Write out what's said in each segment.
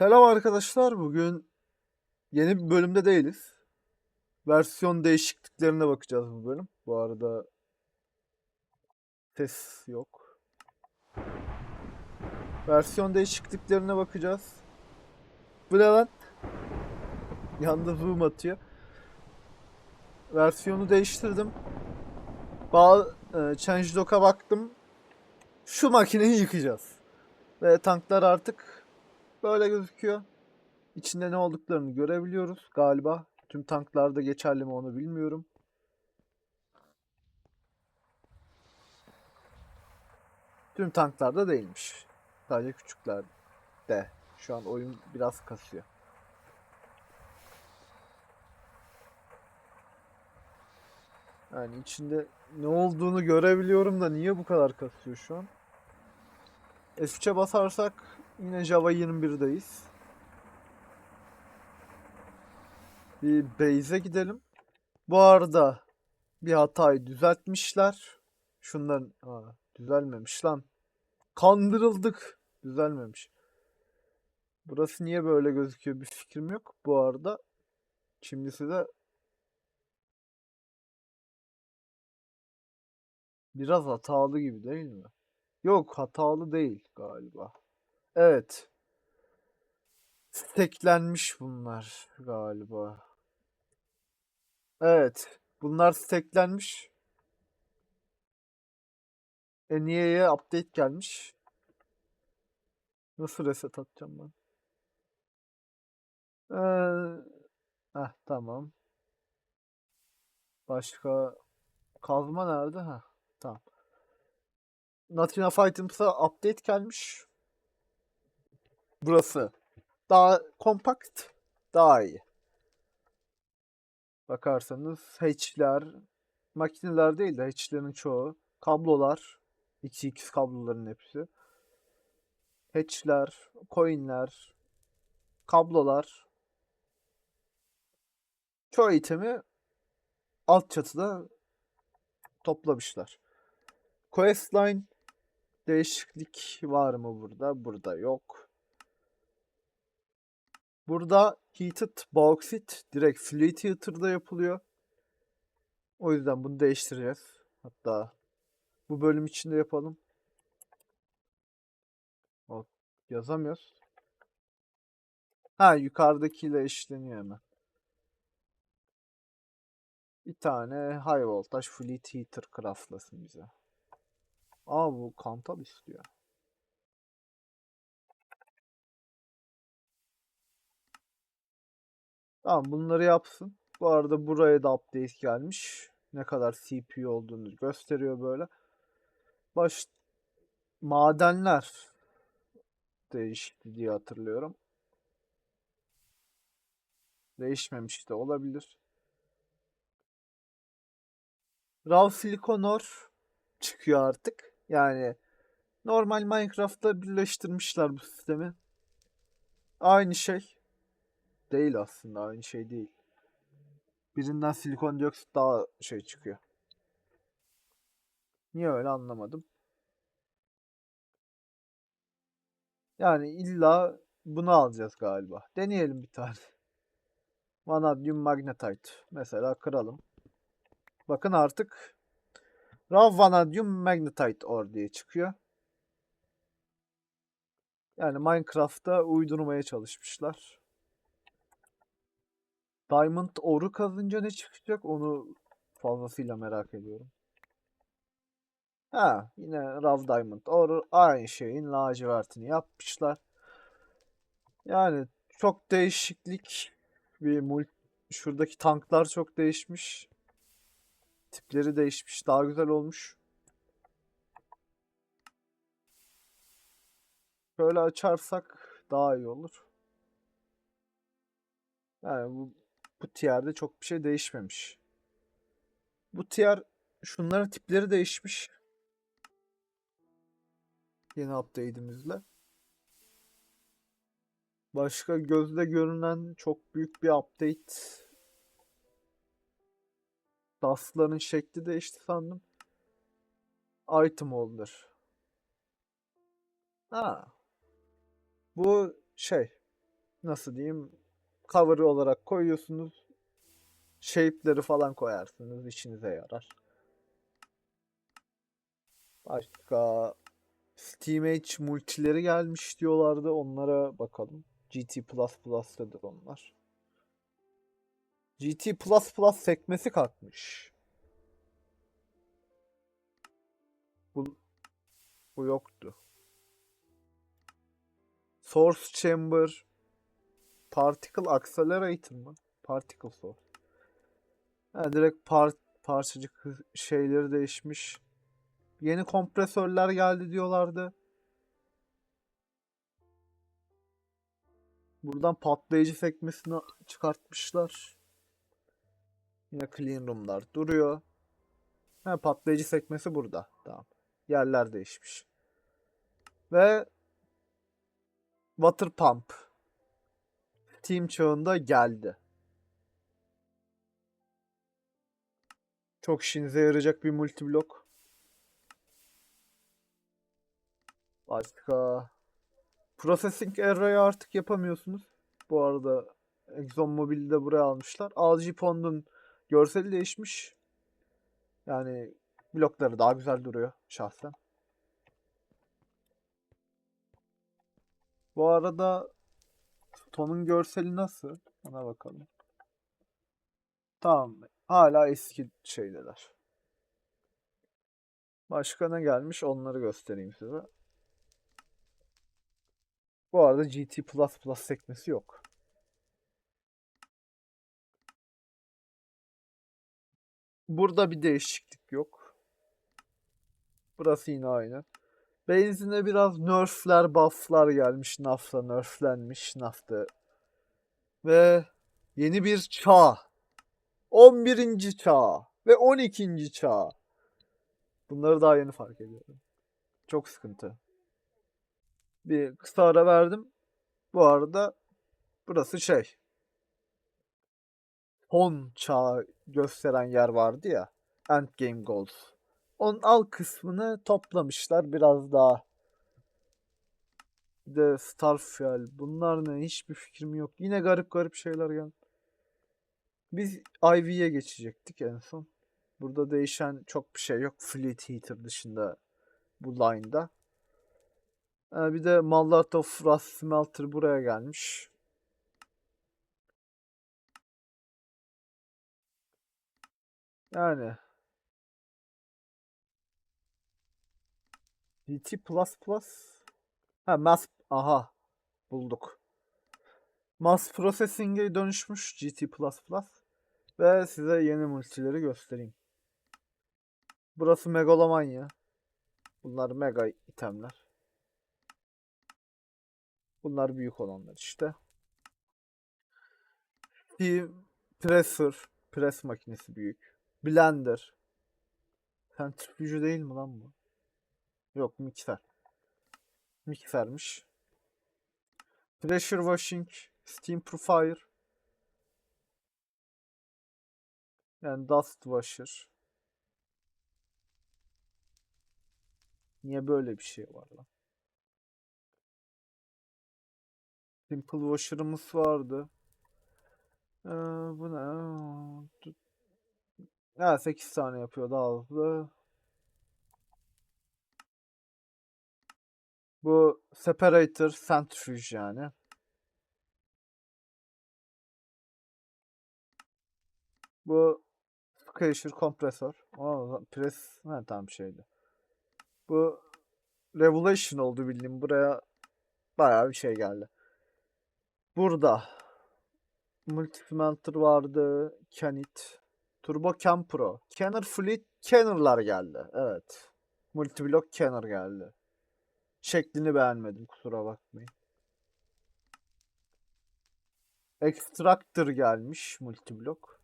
Selam arkadaşlar. Bugün yeni bir bölümde değiliz. Versiyon değişikliklerine bakacağız bu bölüm. Bu arada ses yok. Versiyon değişikliklerine bakacağız. Bu ne lan? Yanda zoom atıyor. Versiyonu değiştirdim. Bağ e, changelog'a baktım. Şu makineyi yıkacağız. Ve tanklar artık böyle gözüküyor. İçinde ne olduklarını görebiliyoruz galiba. Tüm tanklarda geçerli mi onu bilmiyorum. Tüm tanklarda değilmiş. Sadece küçüklerde. Şu an oyun biraz kasıyor. Yani içinde ne olduğunu görebiliyorum da niye bu kadar kasıyor şu an? F3'e basarsak yine Java 21'deyiz. Bir base'e gidelim. Bu arada bir hatayı düzeltmişler. Şundan Aa, düzelmemiş lan. Kandırıldık. Düzelmemiş. Burası niye böyle gözüküyor bir fikrim yok. Bu arada şimdi size biraz hatalı gibi değil mi? Yok hatalı değil galiba. Evet. Steklenmiş bunlar galiba. Evet. Bunlar steklenmiş. E niyeye update gelmiş? Nasıl reset atacağım ben? Ee, heh, tamam. Başka kazma nerede? Ha, tamam. Not Enough Items'a update gelmiş. Burası daha kompakt, daha iyi. Bakarsanız hatch'ler, makineler değil de hatch'lerin çoğu, kablolar, 2x kabloların hepsi. Hatch'ler, coin'ler, kablolar, çoğu itemi alt çatıda toplamışlar. Questline değişiklik var mı burada? Burada yok. Burada Heated Bauxite direkt Fleet Heater'da yapılıyor. O yüzden bunu değiştireceğiz. Hatta bu bölüm içinde yapalım. O, yazamıyoruz. Ha yukarıdakiyle eşleniyor hemen. Bir tane High Voltage Fleet Heater craftlasın bize. Aa bu kantal istiyor. Tamam bunları yapsın. Bu arada buraya da update gelmiş. Ne kadar CPU olduğunu gösteriyor böyle. Baş madenler değişti diye hatırlıyorum. Değişmemiş de olabilir. Raw Silicon Ore çıkıyor artık. Yani normal Minecraft'ta birleştirmişler bu sistemi. Aynı şey. Değil aslında aynı şey değil. Birinden silikon dioksit daha şey çıkıyor. Niye öyle anlamadım. Yani illa bunu alacağız galiba. Deneyelim bir tane. Vanadium Magnetite. Mesela kıralım. Bakın artık Raw Vanadium Magnetite Ore diye çıkıyor. Yani Minecraft'ta uydurmaya çalışmışlar. Diamond Ore'u kazınca ne çıkacak onu fazlasıyla merak ediyorum. Ha yine Raw Diamond Ore aynı şeyin lacivertini yapmışlar. Yani çok değişiklik bir mul şuradaki tanklar çok değişmiş. Tipleri değişmiş. Daha güzel olmuş. Şöyle açarsak daha iyi olur. Yani bu, bu tier'de çok bir şey değişmemiş. Bu tier şunların tipleri değişmiş. Yeni update'imizle. Başka gözle görünen çok büyük bir update Dust'ların şekli değişti sandım. Item holder. Ha. Bu şey. nasıl diyeyim cover olarak koyuyorsunuz. Shape'leri falan koyarsınız. işinize yarar. Başka Steam Edge multileri gelmiş diyorlardı. Onlara bakalım. GT Plus Plus'tadır onlar. GT sekmesi kalkmış. Bu, bu yoktu. Source Chamber Particle Accelerator mı? Particle Source. Ha, direkt par parçacık şeyleri değişmiş. Yeni kompresörler geldi diyorlardı. Buradan patlayıcı sekmesini çıkartmışlar. Yine clean room'lar duruyor. Ha, patlayıcı sekmesi burada. Tamam. Yerler değişmiş. Ve water pump Steam çağında geldi. Çok işinize yarayacak bir multiblok. Başka Processing Array'ı artık yapamıyorsunuz. Bu arada ExxonMobil'i de buraya almışlar. LG Pond'un görseli değişmiş. Yani blokları daha güzel duruyor şahsen. Bu arada Ton'un görseli nasıl? Ona bakalım. Tamam. Hala eski şeydeler. Başka ne gelmiş? Onları göstereyim size. Bu arada GT Plus Plus sekmesi yok. Burada bir değişiklik yok. Burası yine aynı. Benzine biraz nerfler, bufflar gelmiş. Nafta nerflenmiş. Nafta. Ve yeni bir çağ. 11. çağ. Ve 12. çağ. Bunları daha yeni fark ediyorum. Çok sıkıntı. Bir kısa ara verdim. Bu arada burası şey. Son çağı gösteren yer vardı ya. Endgame Goals. Onun alt kısmını toplamışlar biraz daha. Bir de Starfield. Bunlar ne? Hiçbir fikrim yok. Yine garip garip şeyler geldi. Biz IV'ye geçecektik en son. Burada değişen çok bir şey yok. Fleet Heater dışında bu line'da. Ee, bir de Mallat of Rust Smelter buraya gelmiş. Yani GT Ha mass aha bulduk. Mass Processing'e dönüşmüş GT ve size yeni multileri göstereyim. Burası Megalomanya. Bunlar mega itemler. Bunlar büyük olanlar işte. Bir presser, pres makinesi büyük. Blender. Sentrifüjü değil mi lan bu? Yok mikser. Miksermiş. Pressure washing, steam purifier. Yani dust washer. Niye böyle bir şey var lan? Simple washer'ımız vardı. Ee, bu ne? Ha 8 tane yapıyor daha hızlı. Bu separator centrifuge yani. Bu squisher kompresör. Aa, press ha, tamam şeydi. Bu revolution oldu bildiğim. Buraya bayağı bir şey geldi. Burada Multismelter vardı. Canit. Turbo Cam Pro. Kenner Fleet Kenner'lar geldi. Evet. Multiblock Kenner geldi. Şeklini beğenmedim kusura bakmayın. Extractor gelmiş multiblock.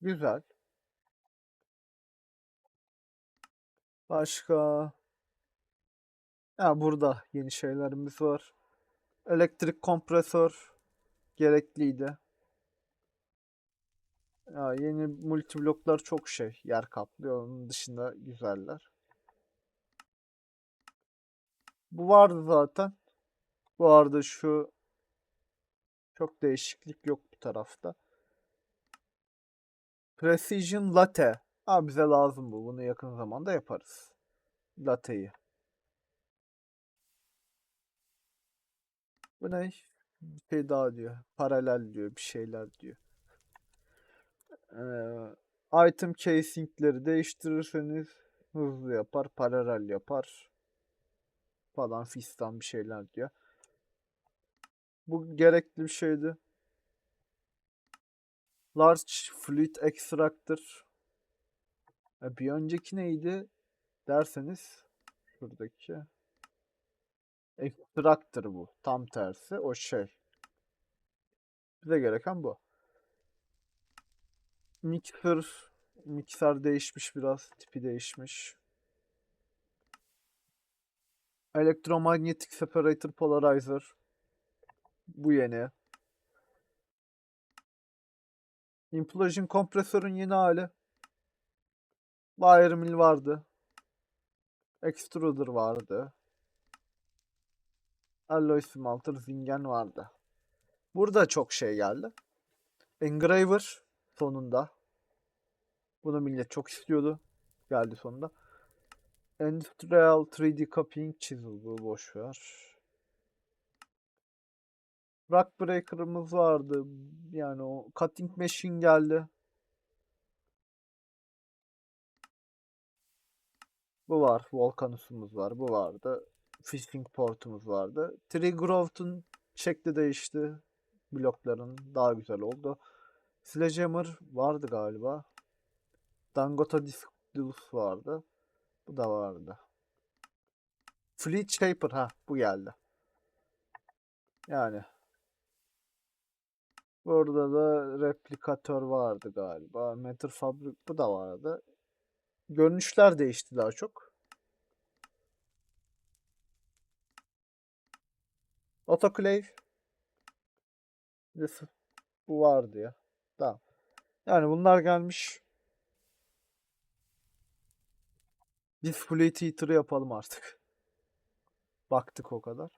Güzel. Başka Ha burada yeni şeylerimiz var. Elektrik kompresör gerekliydi. Ya yeni multibloklar çok şey yer kaplıyor. Onun dışında güzeller. Bu vardı zaten. Bu arada şu çok değişiklik yok bu tarafta. Precision Latte. Aa, bize lazım bu. Bunu yakın zamanda yaparız. Latte'yi. Bu ne? Bir şey daha diyor. Paralel diyor. Bir şeyler diyor. Ee, item casing'leri değiştirirseniz hızlı yapar, paralel yapar falan fistan bir şeyler diyor. Bu gerekli bir şeydi. Large Fluid Extractor. E, bir önceki neydi derseniz şuradaki Extractor bu. Tam tersi o şey. Bize gereken bu. Mixer mikser değişmiş biraz. Tipi değişmiş. Electromagnetic Separator Polarizer. Bu yeni. Implosion kompresörün yeni hali. Wire mill vardı. Extruder vardı. Alloy smelter zingen vardı. Burada çok şey geldi. Engraver sonunda. Bunu millet çok istiyordu. Geldi sonunda. Industrial 3D Copying Chisel bu boş ver. Rock Breaker'ımız vardı. Yani o Cutting Machine geldi. Bu var. Volcanus'umuz var. Bu vardı. Fishing Port'umuz vardı. Triggerowt'un şekli değişti. Blokların daha güzel oldu. Sledgehammer vardı galiba. Dangota Discus vardı. Bu da vardı. Fleet Shaper ha bu geldi. Yani Burada da replikatör vardı galiba. Matter Fabric bu da vardı. Görünüşler değişti daha çok. Autoclave. Bu vardı ya. Tamam. Yani bunlar gelmiş. Biz Fleet Eater'ı yapalım artık. Baktık o kadar.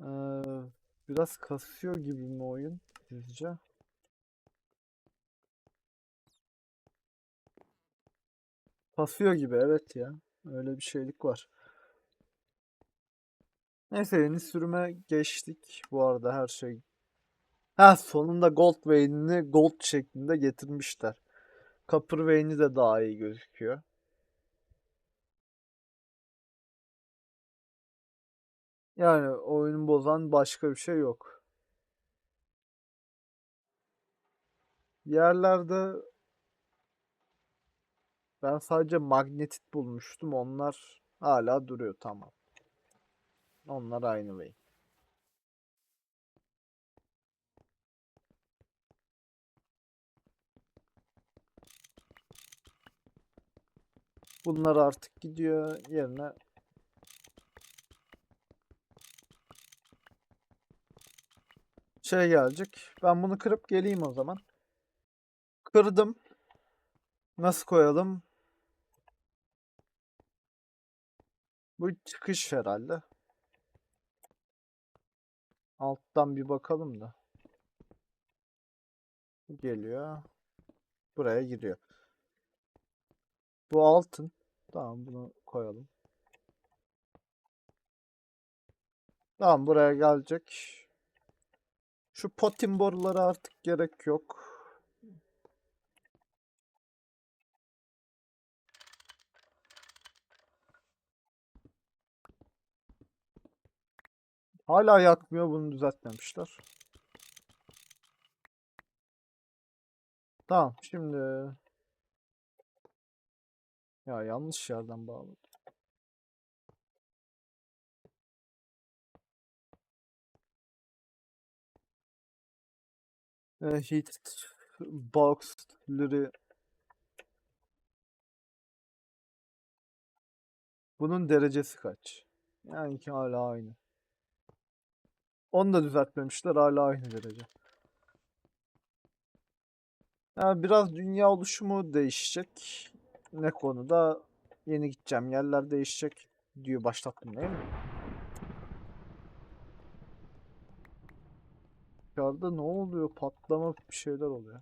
Ee, biraz kasıyor gibi mi oyun sizce? Kasıyor gibi evet ya. Öyle bir şeylik var. Neyse yeni sürüme geçtik. Bu arada her şey. Ha sonunda Gold Vein'ini Gold şeklinde getirmişler. Copper Vein'i de daha iyi gözüküyor. Yani oyunu bozan başka bir şey yok. Yerlerde ben sadece magnetit bulmuştum. Onlar hala duruyor tamam. Onlar aynı vein. Bunlar artık gidiyor yerine şey gelecek. Ben bunu kırıp geleyim o zaman. Kırdım. Nasıl koyalım? Bu çıkış herhalde. Alttan bir bakalım da. Geliyor. Buraya giriyor. Bu altın. Tamam bunu koyalım. Tamam buraya gelecek. Şu potin boruları artık gerek yok. Hala yakmıyor bunu düzeltmemişler. Tamam şimdi ya yanlış yerden bağladım. Ee, heat box'ları bunun derecesi kaç? Yani ki hala aynı. Onu da düzeltmemişler hala aynı derece. Yani biraz dünya oluşumu değişecek. Ne konuda yeni gideceğim. Yerler değişecek. Diyor başlattım değil mi? Dışarıda ne oluyor? Patlama bir şeyler oluyor.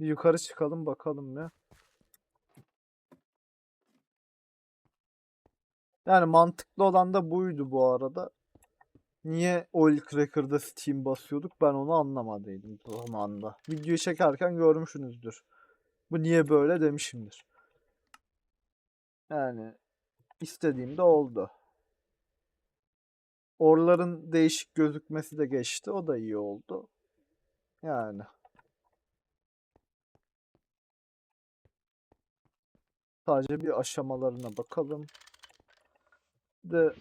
Bir yukarı çıkalım bakalım ya. Yani mantıklı olan da buydu bu arada. Niye Oil Cracker'da Steam basıyorduk ben onu anlamadıydım zamanında. Videoyu çekerken görmüşsünüzdür. Bu niye böyle demişimdir. Yani istediğimde oldu. Orların değişik gözükmesi de geçti. O da iyi oldu. Yani. Sadece bir aşamalarına bakalım. De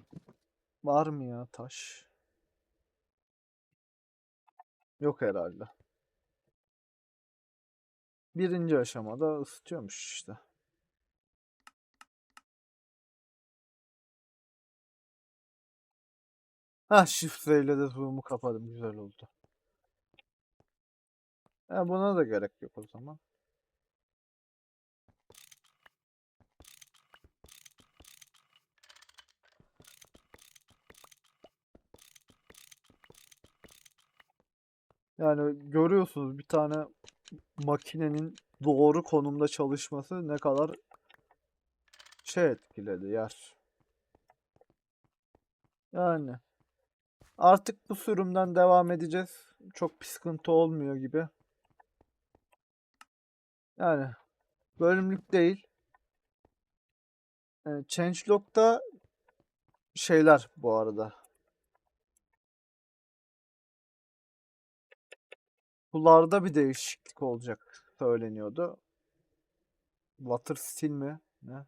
var mı ya taş? Yok herhalde. Birinci aşamada ısıtıyormuş işte. Ha şifreyle de zoom'u kapadım. Güzel oldu. Ha, buna da gerek yok o zaman. Yani görüyorsunuz bir tane makinenin doğru konumda çalışması ne kadar şey etkiledi yer. Yani artık bu sürümden devam edeceğiz. Çok bir sıkıntı olmuyor gibi. Yani bölümlük değil. Changelog'da şeyler bu arada. Sularda bir değişiklik olacak söyleniyordu. Water Steel mi? Ne?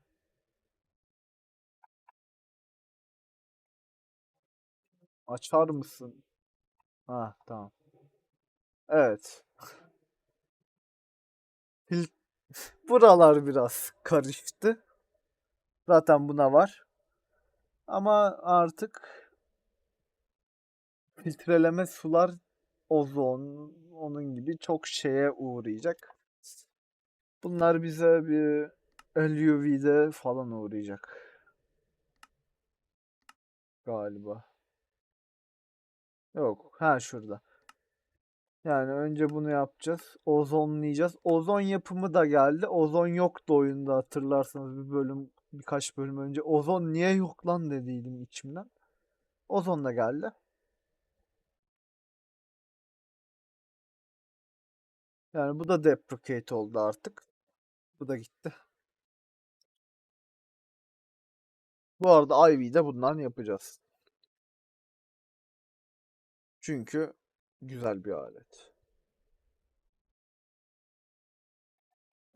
Açar mısın? Ha tamam. Evet. Buralar biraz karıştı. Zaten buna var. Ama artık filtreleme sular ozon onun gibi çok şeye uğrayacak. Bunlar bize bir LUV'de falan uğrayacak. Galiba. Yok. Ha şurada. Yani önce bunu yapacağız. Ozonlayacağız. Ozon yapımı da geldi. Ozon yoktu oyunda hatırlarsanız bir bölüm birkaç bölüm önce. Ozon niye yok lan dediydim içimden. Ozon da geldi. Yani bu da deprecate oldu artık. Bu da gitti. Bu arada Ivy'de bundan yapacağız. Çünkü güzel bir alet.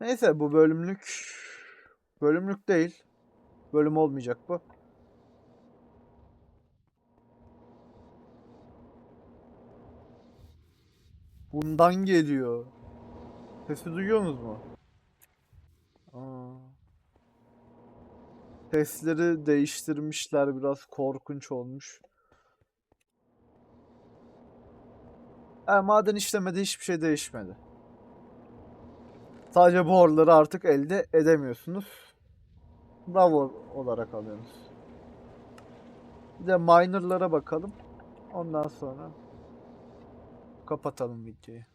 Neyse bu bölümlük bölümlük değil. Bölüm olmayacak bu. Bundan geliyor. Sesi duyuyorsunuz mu? Aa. Sesleri değiştirmişler biraz korkunç olmuş. Yani maden işlemede hiçbir şey değişmedi. Sadece boruları artık elde edemiyorsunuz. Bravo olarak alıyorsunuz. Bir de miner'lara bakalım. Ondan sonra kapatalım videoyu.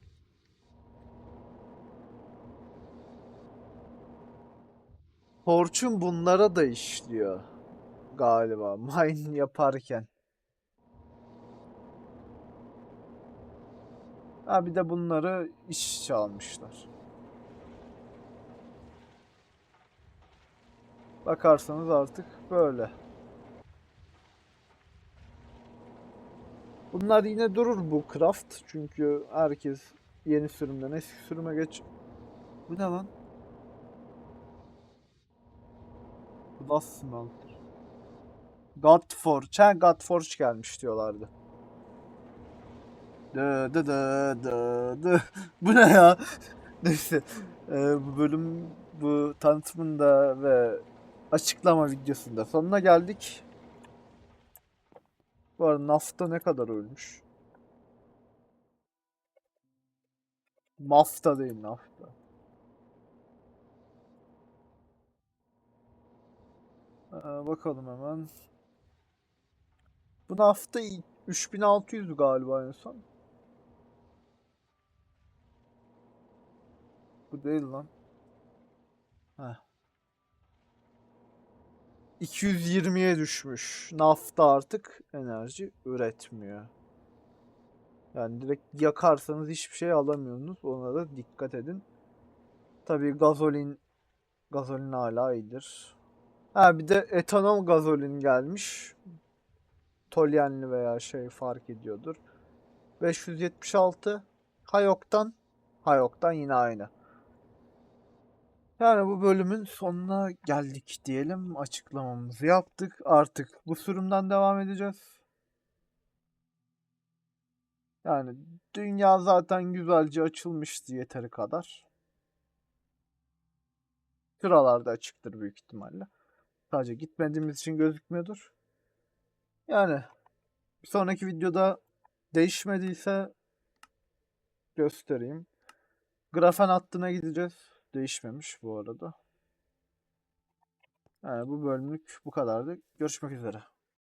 Fortune bunlara da işliyor galiba mine yaparken. Ha bir de bunları iş çalmışlar. Bakarsanız artık böyle. Bunlar yine durur bu craft çünkü herkes yeni sürümden eski sürüme geç. Bu ne lan? Smelter. Godforge. Ha Godforge gelmiş diyorlardı. Dı dı dı dı dı. Bu ne ya? Neyse. Ee, bu bölüm bu tanıtımında ve açıklama videosunda sonuna geldik. Bu arada Nafta ne kadar ölmüş? Mafta değil Nafta. Ee, bakalım hemen. Bu hafta 3600 galiba en son. Bu değil lan. Heh. 220'ye düşmüş. Nafta artık enerji üretmiyor. Yani direkt yakarsanız hiçbir şey alamıyorsunuz. Ona da dikkat edin. Tabii gazolin gazolin hala iyidir. Ha bir de etanol gazolin gelmiş. Tolyenli veya şey fark ediyordur. 576 Hayok'tan Hayok'tan yine aynı. Yani bu bölümün sonuna geldik diyelim. Açıklamamızı yaptık. Artık bu sürümden devam edeceğiz. Yani dünya zaten güzelce açılmıştı yeteri kadar. Şuralarda açıktır büyük ihtimalle. Sadece gitmediğimiz için gözükmüyordur. Yani bir sonraki videoda değişmediyse göstereyim. Grafen hattına gideceğiz. Değişmemiş bu arada. Yani bu bölümlük bu kadardı. Görüşmek üzere.